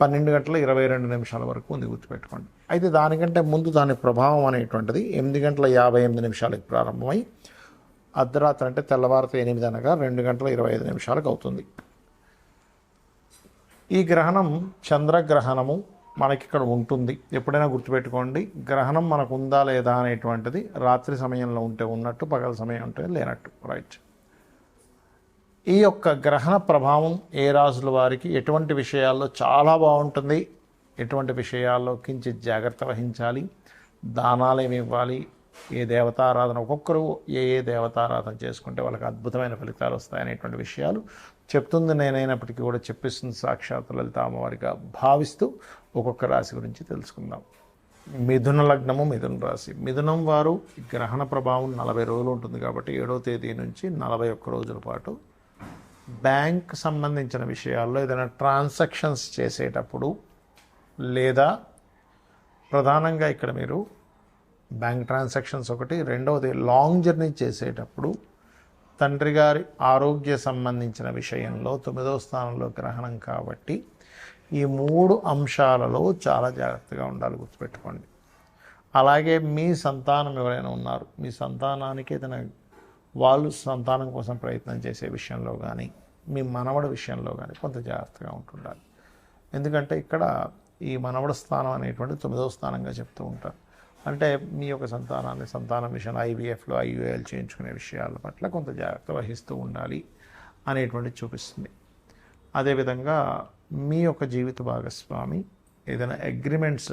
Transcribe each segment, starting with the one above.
పన్నెండు గంటల ఇరవై రెండు నిమిషాల వరకు ఉంది గుర్తుపెట్టుకోండి. అయితే దానికంటే ముందు దాని ప్రభావం అనేటువంటిది ఎనిమిది గంటల యాభై ఎనిమిది నిమిషాలకు ప్రారంభమై అర్ధరాత్రి అంటే తెల్లవారితో ఎనిమిది అనగా రెండు గంటల ఇరవై ఐదు నిమిషాలకు అవుతుంది. ఈ గ్రహణం చంద్రగ్రహణము మనకి ఇక్కడ ఉంటుంది. ఎప్పుడైనా గుర్తుపెట్టుకోండి గ్రహణం మనకు ఉందా లేదా అనేటువంటిది రాత్రి సమయంలో ఉంటే ఉన్నట్టు పగల సమయం ఉంటే లేనట్టు. రైట్. ఈ యొక్క గ్రహణ ప్రభావం ఏ రాజుల వారికి ఎటువంటి విషయాల్లో చాలా బాగుంటుంది ఎటువంటి విషయాల్లో కించిత్ జాగ్రత్త వహించాలి దానాలు ఏమి ఇవ్వాలి ఏ దేవతారాధన ఒక్కొక్కరు ఏ ఏ దేవతారాధన చేసుకుంటే వాళ్ళకి అద్భుతమైన ఫలితాలు వస్తాయనేటువంటి విషయాలు చెప్తుంది. నేనైనప్పటికీ కూడా చెప్పిస్తుంది సాక్షాత్ లలిత అమ్మవారిగా భావిస్తూ ఒక్కొక్క రాశి గురించి తెలుసుకుందాం. మిథున లగ్నము మిథున రాశి. మిథునం వారు గ్రహణ ప్రభావం నలభై రోజులు ఉంటుంది కాబట్టి ఏడో తేదీ నుంచి నలభై ఒక్క రోజుల పాటు బ్యాంక్ సంబంధించిన విషయాల్లో ఏదైనా ట్రాన్సాక్షన్స్ చేసేటప్పుడు లేదా ప్రధానంగా ఇక్కడ మీరు బ్యాంక్ ట్రాన్సాక్షన్స్ ఒకటి రెండవది లాంగ్ జర్నీ చేసేటప్పుడు తండ్రి గారి ఆరోగ్య సంబంధించిన విషయంలో తొమ్మిదవ స్థానంలో గ్రహణం కాబట్టి ఈ మూడు అంశాలలో చాలా జాగ్రత్తగా ఉండాలి గుర్తుపెట్టుకోండి. అలాగే మీ సంతానం ఎవరైనా ఉన్నారు మీ సంతానానికి ఏదైనా వాళ్ళు సంతానం కోసం ప్రయత్నం చేసే విషయంలో కానీ మీ మనవడి విషయంలో కానీ కొంత జాగ్రత్తగా ఉంటుండాలి. ఎందుకంటే ఇక్కడ ఈ మనవడ స్థానం అనేటువంటి తొమ్మిదవ స్థానంగా చెప్తూ ఉంటారు. అంటే మీ యొక్క సంతానాన్ని సంతానం విషయంలో ఐవీఎఫ్లో ఐయుఎల్ చేయించుకునే విషయాల పట్ల కొంత జాగ్రత్త వహిస్తూ ఉండాలి అనేటువంటి చూపిస్తుంది. అదేవిధంగా మీ యొక్క జీవిత భాగస్వామి ఏదైనా అగ్రిమెంట్స్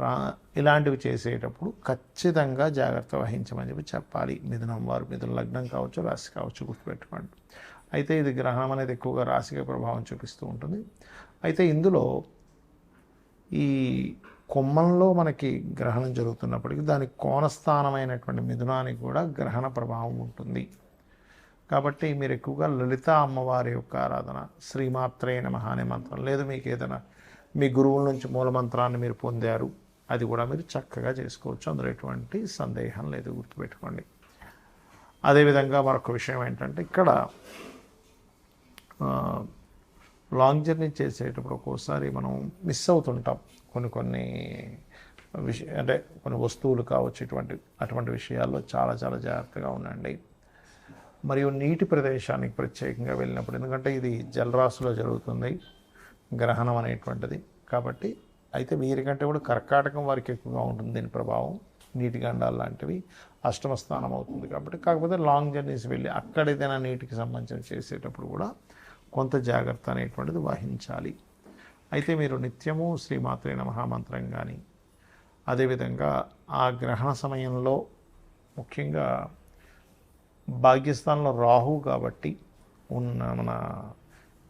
ట్రా ఇలాంటివి చేసేటప్పుడు ఖచ్చితంగా జాగ్రత్త వహించమని చెప్పి చెప్పాలి. మిథునం వారు మిథున లగ్నం కావచ్చు రాశి కావచ్చు గుర్తుపెట్టుకోండి. అయితే ఇది గ్రహణం అనేది ఎక్కువగా రాశిగా ప్రభావం చూపిస్తూ ఉంటుంది. అయితే ఇందులో ఈ కొమ్మంలో మనకి గ్రహణం జరుగుతున్నప్పటికీ దాని కోణస్థానమైనటువంటి మిథునానికి కూడా గ్రహణ ప్రభావం ఉంటుంది. కాబట్టి మీరు ఎక్కువగా లలిత అమ్మవారి యొక్క ఆరాధన శ్రీమాత్రే నమః అనే మంత్రం లేదు మీకు ఏదైనా మీ గురువుల నుంచి మూలమంత్రాన్ని మీరు పొందారు అది కూడా మీరు చక్కగా చేసుకోవచ్చు. అందులో ఎటువంటి సందేహం లేదు. గుర్తుపెట్టుకోండి. అదేవిధంగా మరొక విషయం ఏంటంటే ఇక్కడ లాంగ్ జర్నీ చేసేటప్పుడు ఒక్కోసారి మనం మిస్ అవుతుంటాం. కొన్ని కొన్ని విషయ అంటే కొన్ని వస్తువులు కావచ్చు ఇటువంటి అటువంటి విషయాల్లో చాలా చాలా జాగ్రత్తగా ఉండండి. మరియు నీటి ప్రదేశానికి ప్రత్యేకంగా వెళ్ళినప్పుడు ఎందుకంటే ఇది జలరాశిలో జరుగుతుంది. గ్రహణం అనేటువంటిది. కాబట్టి అయితే వీరికంటే కూడా కర్కాటకం వారికి ఎక్కువగా ఉంటుంది దీని ప్రభావం. నీటి గండాలు లాంటివి అష్టమ స్థానం అవుతుంది కాబట్టి. కాకపోతే లాంగ్ జర్నీస్ వెళ్ళి అక్కడేదైనా నీటికి సంబంధించిన చేసేటప్పుడు కూడా కొంత జాగ్రత్త అనేటువంటిది వహించాలి. అయితే మీరు నిత్యము శ్రీమాత్రే మహామంత్రం కానీ అదేవిధంగా ఆ గ్రహణ సమయంలో ముఖ్యంగా భాగ్యస్థానంలో రాహు కాబట్టి ఉన్న మన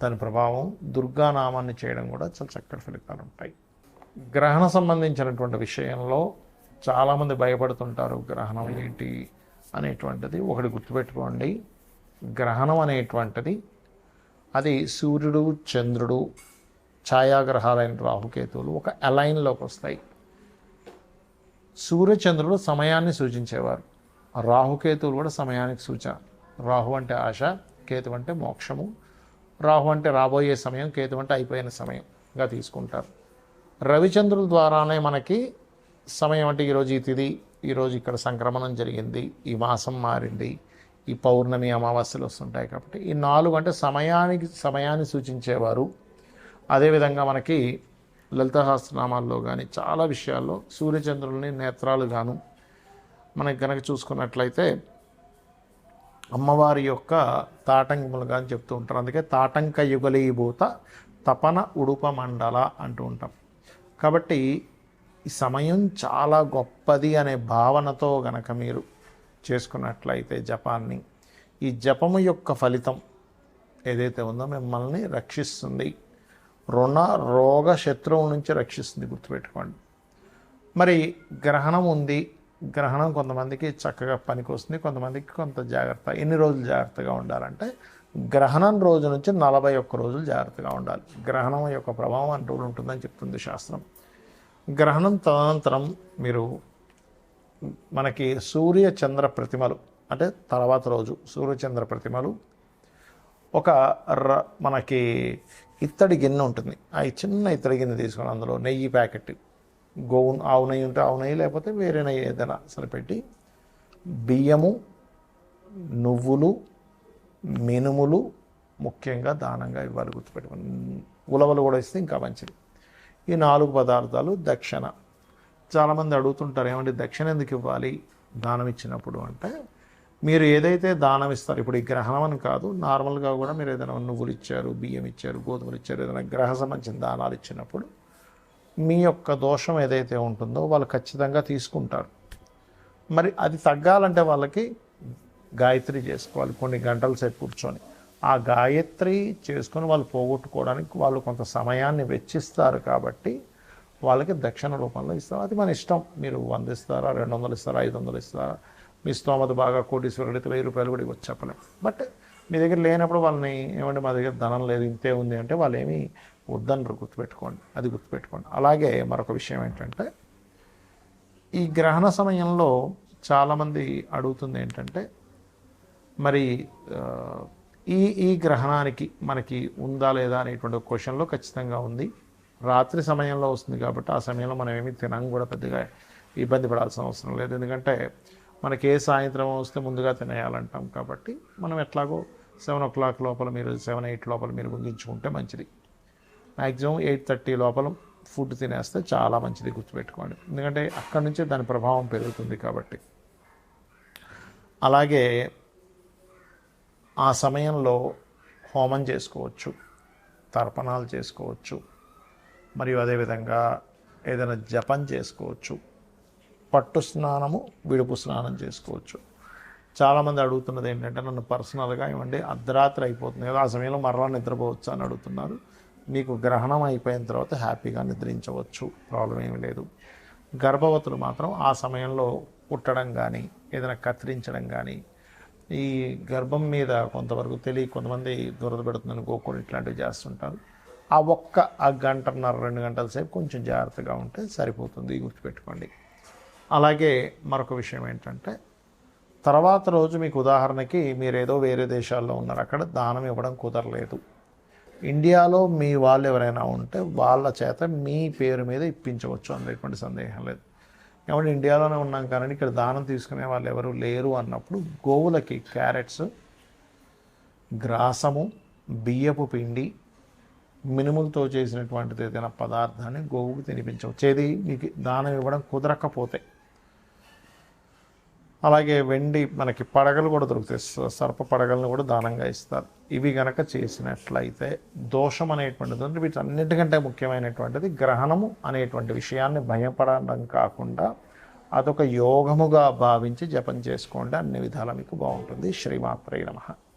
దాని ప్రభావం దుర్గానామాన్ని చేయడం కూడా చాలా చక్కటి ఫలితాలు ఉంటాయి. గ్రహణ సంబంధించినటువంటి విషయంలో చాలామంది భయపడుతుంటారు గ్రహణం ఏంటి అనేటువంటిది. ఒకటి గుర్తుపెట్టుకోండి గ్రహణం అనేటువంటిది అది సూర్యుడు చంద్రుడు ఛాయాగ్రహాలైన రాహుకేతువులు ఒక అలైన్లోకి వస్తాయి. సూర్యచంద్రుడు సమయాన్ని సూచించేవారు. రాహుకేతువులు కూడా సమయానికి సూచన రాహు అంటే ఆశ కేతు అంటే మోక్షము రాహు అంటే రాబోయే సమయం కేతు అంటే అయిపోయిన సమయంగా తీసుకుంటారు. రవిచంద్రుల ద్వారానే మనకి సమయం అంటే ఈరోజు ఈ తిథి ఈరోజు ఇక్కడ సంక్రమణం జరిగింది ఈ మాసం మారింది ఈ పౌర్ణమి అమావాస్యలు వస్తుంటాయి కాబట్టి ఈ నాలుగు అంటే సమయానికి సమయాన్ని సూచించేవారు. అదేవిధంగా మనకి లలితహాస్త్రనామాల్లో కానీ చాలా విషయాల్లో సూర్యచంద్రుల్ని నేత్రాలు గాను మనకి గనక చూసుకున్నట్లయితే అమ్మవారి యొక్క తాటంకములుగా అని చెప్తూ ఉంటారు. అందుకే తాటంక యుగలీభూత తపన ఉడుప మండల అంటూ ఉంటాం. కాబట్టి ఈ సమయం చాలా గొప్పది అనే భావనతో గనక మీరు చేసుకున్నట్లయితే జపాన్ని ఈ జపము యొక్క ఫలితం ఏదైతే ఉందో మిమ్మల్ని రక్షిస్తుంది. రుణ రోగ శత్రువు నుంచి రక్షిస్తుంది గుర్తుపెట్టుకోండి. మరి గ్రహణం ఉంది. గ్రహణం కొంతమందికి చక్కగా పనికి వస్తుంది కొంతమందికి కొంత జాగ్రత్త ఎన్ని రోజులు జాగ్రత్తగా ఉండాలంటే గ్రహణం రోజు నుంచి నలభై ఒక్క రోజులు జాగ్రత్తగా ఉండాలి. గ్రహణం యొక్క ప్రభావం అంటూ ఉంటుందని చెప్తుంది శాస్త్రం. గ్రహణం తదనంతరం మీరు మనకి సూర్య చంద్ర ప్రతిమలు అంటే తర్వాత రోజు సూర్యచంద్ర ప్రతిమలు ఒక ర మనకి ఇత్తడి గిన్నె ఉంటుంది. ఆ చిన్న ఇత్తడి గిన్నె తీసుకొని అందులో నెయ్యి ప్యాకెట్ గోవు ఆవు నెయ్యి ఉంటే ఆవు నెయ్యి లేకపోతే వేరే నెయ్యి ఏదైనా సరిపెట్టి బియ్యము నువ్వులు మినుములు ముఖ్యంగా దానంగా ఇవ్వాలి గుర్తుపెట్టుకుని ఉలవలు కూడా ఇస్తే ఇంకా మంచిది. ఈ నాలుగు పదార్థాలు దక్షిణ. చాలామంది అడుగుతుంటారు ఏమంటే దక్షిణ ఎందుకు ఇవ్వాలి దానం ఇచ్చినప్పుడు? అంటే మీరు ఏదైతే దానం ఇస్తారు ఇప్పుడు ఈ గ్రహణం అని కాదు నార్మల్గా కూడా మీరు ఏదైనా నువ్వులు ఇచ్చారు బియ్యం ఇచ్చారు గోధుమలు ఇచ్చారు ఏదైనా గ్రహ సంబంధించిన దానాలు ఇచ్చినప్పుడు మీ యొక్క దోషం ఏదైతే ఉంటుందో వాళ్ళు ఖచ్చితంగా తీసుకుంటారు. మరి అది తగ్గాలంటే వాళ్ళకి గాయత్రి చేసుకోవాలి కొన్ని గంటల సేపు కూర్చొని. ఆ గాయత్రి చేసుకొని వాళ్ళు పోగొట్టుకోవడానికి వాళ్ళు కొంత సమయాన్ని వెచ్చిస్తారు కాబట్టి వాళ్ళకి దక్షిణ రూపంలో ఇస్తారు. అది మన ఇష్టం. మీరు వంద ఇస్తారా రెండు వందలు ఇస్తారా ఐదు వందలు ఇస్తారా? మీ స్తోమత బాగా కోటీశ్వరుడికి వెయ్యి రూపాయలు కూడా ఇవ్వచ్చు చెప్పలేము బట్ మీ దగ్గర లేనప్పుడు వాళ్ళని ఏమంటే మా దగ్గర ధనం లేదు ఇంతే ఉంది అంటే వాళ్ళు ఏమీ వద్దనరు. గుర్తుపెట్టుకోండి. అది గుర్తుపెట్టుకోండి. అలాగే మరొక విషయం ఏంటంటే ఈ గ్రహణ సమయంలో చాలామంది అడుగుతుంది ఏంటంటే మరి ఈ ఈ గ్రహణానికి మనకి ఉందా లేదా అనేటువంటి క్వశ్చన్లో ఖచ్చితంగా ఉంది. రాత్రి సమయంలో వస్తుంది కాబట్టి ఆ సమయంలో మనం ఏమి తినం కూడా పెద్దగా ఇబ్బంది పడాల్సిన అవసరం లేదు. ఎందుకంటే మనకి ఏ సాయంత్రం వస్తే ముందుగా తినేయాలంటాం కాబట్టి మనం ఎట్లాగో సెవెన్ ఓ క్లాక్ లోపల మీరు సెవెన్ ఎయిట్ లోపల మీరు ముగించుకుంటే మంచిది. మ్యాక్సిమం ఎయిట్ థర్టీ లోపల ఫుడ్ తినేస్తే చాలా మంచిది గుర్తుపెట్టుకోండి. ఎందుకంటే అక్కడి నుంచే దాని ప్రభావం పెరుగుతుంది కాబట్టి. అలాగే ఆ సమయంలో హోమం చేసుకోవచ్చు తర్పణాలు చేసుకోవచ్చు మరియు అదేవిధంగా ఏదైనా జపం చేసుకోవచ్చు పట్టు స్నానము విడుపు స్నానం చేసుకోవచ్చు. చాలామంది అడుగుతున్నది ఏంటంటే నన్ను పర్సనల్గా ఇవ్వండి అర్ధరాత్రి అయిపోతుంది కదా ఆ సమయంలో మరలా నిద్రపోవచ్చు అని అడుగుతున్నారు. మీకు గ్రహణం అయిపోయిన తర్వాత హ్యాపీగా నిద్రించవచ్చు ప్రాబ్లం ఏమి లేదు. గర్భవతులు మాత్రం ఆ సమయంలో పుట్టడం కానీ ఏదైనా కత్తిరించడం కానీ ఈ గర్భం మీద కొంతవరకు తెలియ కొంతమంది దురద పెడుతుందని గోకులు ఇట్లాంటివి చేస్తుంటారు. ఆ ఒక్క ఆ గంటన్నర రెండు గంటల సేపు కొంచెం జాగ్రత్తగా ఉంటే సరిపోతుంది గుర్తుపెట్టుకోండి. అలాగే మరొక విషయం ఏంటంటే తర్వాత రోజు మీకు ఉదాహరణకి మీరు ఏదో వేరే దేశాల్లో ఉన్నారు అక్కడ దానం ఇవ్వడం కుదరలేదు. ఇండియాలో మీ వాళ్ళు ఎవరైనా ఉంటే వాళ్ళ చేత మీ పేరు మీద ఇప్పించవచ్చు అనేటువంటి సందేహం లేదు. కాబట్టి ఇండియాలోనే ఉన్నాం కానీ ఇక్కడ దానం తీసుకునే వాళ్ళు ఎవరు లేరు అన్నప్పుడు గోవులకి క్యారెట్స్ గ్రాసము బియ్యపు పిండి మినుములతో చేసినటువంటిది ఏదైనా పదార్థాన్ని గోవుకు తినిపించవచ్చు. ఏది మీకు దానం ఇవ్వడం కుదరకపోతే అలాగే వెండి మనకి పడగలు కూడా దొరుకుతాయి. సర్ప పడగలను కూడా దానంగా ఇస్తారు. ఇవి గనక చేసినట్లయితే దోషం అనేటువంటిది ఉంది. వీటన్నిటికంటే ముఖ్యమైనటువంటిది గ్రహణము అనేటువంటి విషయాన్ని భయపడడం కాకుండా అదొక యోగముగా భావించి జపం చేసుకోండి. అన్ని విధాల మీకు బాగుంటుంది. శ్రీమాత్రే నమ.